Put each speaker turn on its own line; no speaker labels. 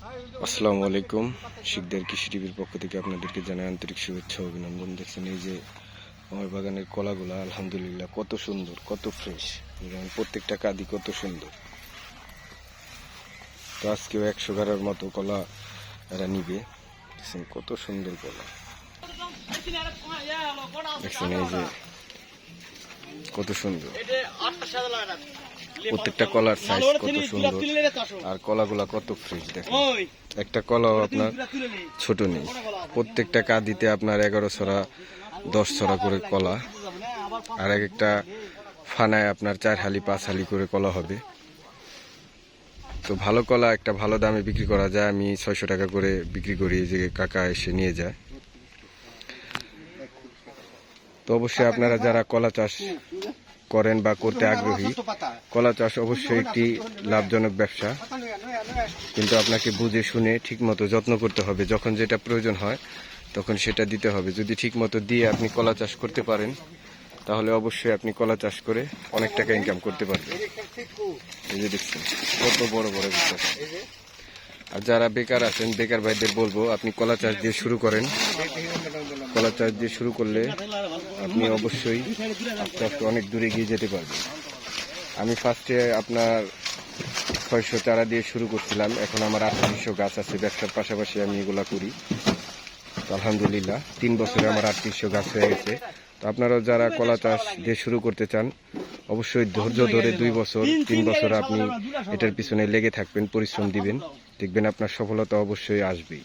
আসসালামু আলাইকুম। শিকদার কৃষি টিভির পক্ষ থেকে আপনাদেরকে জানাই আন্তরিক শুভেচ্ছা অভিনন্দন। দেখছেন এই যে আমার বাগানের কলাগুলা, আলহামদুলিল্লাহ, কত সুন্দর, কত ফ্রেশ যেমন প্রত্যেকটা কাদি কত সুন্দর। তো আজকেও একশো গাড়ার মতো কলা এরা নিবে। দেখছেন কত সুন্দর কলা। দেখছেন এই যে কত সুন্দর। প্রত্যেকটা কলার সাইজ কত সুন্দর। আর কলাগুলা কত ফ্রেশ দেখেন। একটা কলাও আপনার ছোট নেই। প্রত্যেকটা কাঁদিতে আপনার এগারো ছড়া দশ ছড়া করে কলা। আর এক একটা ফানায় আপনার চার হালি পাঁচ হালি করে কলা হবে। তো ভালো কলা একটা ভালো দামে বিক্রি করা যায়। আমি ছয়শো টাকা করে বিক্রি করি। যে কাকা এসে নিয়ে যায়। তো অবশ্যই আপনারা যারা কলা চাষ করেন বা করতে আগ্রহী, কলা চাষ অবশ্যই একটি লাভজনক ব্যবসা। কিন্তু আপনাকে বুঝে শুনে ঠিকমতো যত্ন করতে হবে। যখন যেটা প্রয়োজন হয়, তখন সেটা দিতে হবে। যদি ঠিকমতো দিয়ে আপনি কলা চাষ করতে পারেন, তাহলে অবশ্যই আপনি কলা চাষ করে অনেক টাকা ইনকাম করতে পারবেন। এই যে দেখছেন, কত বড় বড় বিশ্বাস আর যারা বেকার আছেন, বেকার ভাইদের বলব, আপনি কলা চাষ দিয়ে শুরু করেন। কলা চাষ দিয়ে শুরু করলে আপনি অবশ্যই আস্তে আস্তে অনেক দূরে গিয়ে যেতে পারবেন। আমি ফার্স্টে আপনার ছয়শো চারা দিয়ে শুরু করছিলাম। এখন আমার আটত্রিশশো গাছ আছে, ব্যবসার পাশাপাশি আমি এগুলা করি। আলহামদুলিল্লাহ, তিন বছরে আমার আটত্রিশশো গাছ হয়ে গেছে। তো আপনারাও যারা কলা চাষ দিয়ে শুরু করতে চান, অবশ্যই ধৈর্য ধরে দুই বছর, তিন বছর আপনি এটার পিছনে লেগে থাকবেন, পরিশ্রম দিবেন। দেখবেন আপনার সফলতা অবশ্যই আসবেই।